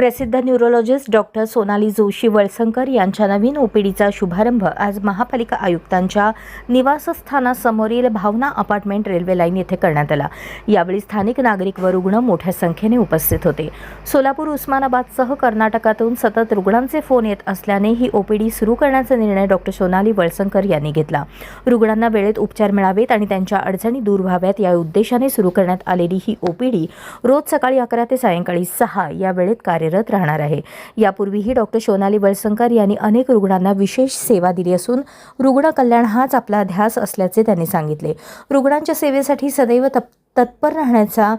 प्रसिद्ध neurologist doctor Sonali Joshi Valsankar यांच्या नवीन ओपीडीचा शुभारंभ आज महापालिका आयुक्तांच्या निवासस्थानासमोरील भावना अपार्टमेंट रेल्वे लाईन येथे करण्यात आला. यावेळी स्थानिक नागरिक व रुग्ण मोठ्या संख्येने उपस्थित होते. सोलापूर उस्मानाबादसह कर्नाटकातून सतत रुग्णांचे फोन येत असल्याने ही ओपीडी सुरू करण्याचा निर्णय डॉक्टर सोनाली वळसंकर यांनी घेतला. रुग्णांना वेळेत उपचार मिळावेत आणि त्यांच्या अडचणी दूर व्हाव्यात या उद्देशाने सुरू करण्यात आलेली ही ओपीडी रोज सकाळी अकरा ते सायंकाळी सहा या वेळेत कार्यरत राहणार आहे. यापूर्वीही डॉक्टर सोनाली बळसंकर यांनी अनेक रुग्णांना विशेष सेवा दिली असून रुग्ण कल्याण हाच आपला ध्यास असल्याचे त्यांनी सांगितले. रुग्णांच्या सेवेसाठी सदैव तप तत्पर राहण्याचा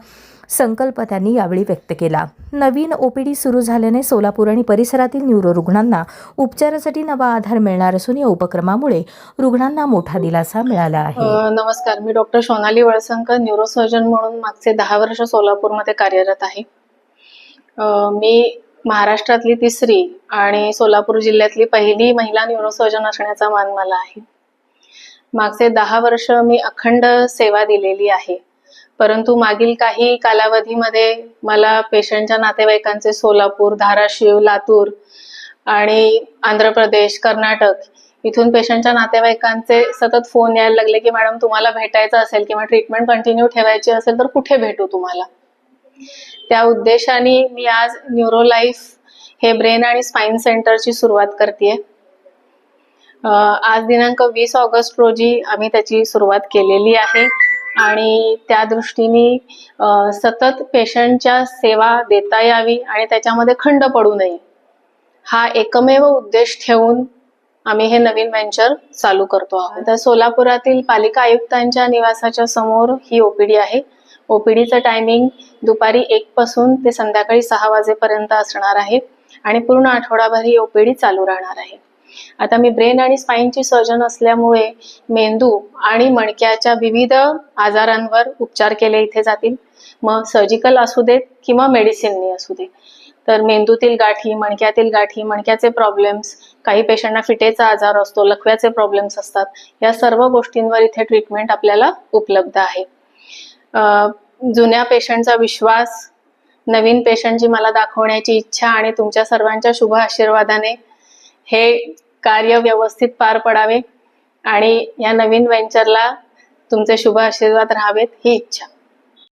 संकल्प त्यांनी यावेळी व्यक्त केला. नवीन ओपीडी सुरू झाल्याने सोलापूर आणि परिसरातील न्यूरो रुग्णांना उपचारासाठी नवा आधार मिळणार असून या उपक्रमामुळे रुग्णांना मोठा दिलासा मिळाला आहे. नमस्कार. मी डॉक्टर सोनाली वळसंकर न्यूरोसर्जन म्हणून मागचे दहा वर्ष सोलापूरमध्ये कार्यरत आहे. मी महाराष्ट्रातली तिसरी आणि सोलापूर जिल्ह्यातली पहिली महिला न्यूरोसर्जन असण्याचा मान मला आहे. मागचे दहा वर्ष मी अखंड सेवा दिलेली आहे. परंतु मागील काही कालावधीमध्ये मला पेशंटच्या नातेवाईकांचे सोलापूर धाराशिव लातूर आणि आंध्र प्रदेश कर्नाटक इथून पेशंटच्या नातेवाईकांचे सतत फोन यायला लागले की मॅडम तुम्हाला भेटायचं असेल किंवा ट्रीटमेंट कंटिन्यू ठेवायची असेल तर कुठे भेटू तुम्हाला? त्या उद्देशाने मी आज न्यूरो लाईफ हे ब्रेन आणि स्पाईन सेंटरची सुरुवात करते आज दिनांक वीस ऑगस्ट रोजी आम्ही त्याची सुरुवात केलेली आहे आणि त्या दृष्टीने सतत पेशंटच्या सेवा देता यावी आणि त्याच्यामध्ये खंड पडू नये. हा एकमेव उद्देश ठेवून आम्ही हे नवीन व्हेंचर चालू करतो आहोत. तर सोलापुरातील पालिका आयुक्तांच्या निवासाच्या समोर ही ओपीडी आहे. ओपीडीचं टायमिंग दुपारी एक पासून ते संध्याकाळी सहा वाजेपर्यंत असणार आहे आणि पूर्ण आठवडाभर ही ओपीडी चालू राहणार आहे. आता मी ब्रेन आणि स्पाईनची सर्जन असल्यामुळे मेंदू आणि मणक्याच्या विविध आजारांवर उपचार केले इथे जातील. मग सर्जिकल असू देत किंवा मेडिसिननी असू दे तर मेंदूतील गाठी मणक्यातील गाठी मणक्याचे प्रॉब्लेम्स काही पेशंटना फिटेचा आजार असतो लखव्याचे प्रॉब्लेम्स असतात. या सर्व गोष्टींवर इथे ट्रीटमेंट आपल्याला उपलब्ध आहे. जुन्या पेशंटचा विश्वास नवीन पेशंटची मला दाखवण्याची इच्छा आणि तुमच्या सर्वांच्या शुभ आशीर्वादाने हे कार्य व्यवस्थित पार पडावे आणि या नवीन व्हेंचरला तुमचे शुभ आशीर्वाद राहावेत ही इच्छा.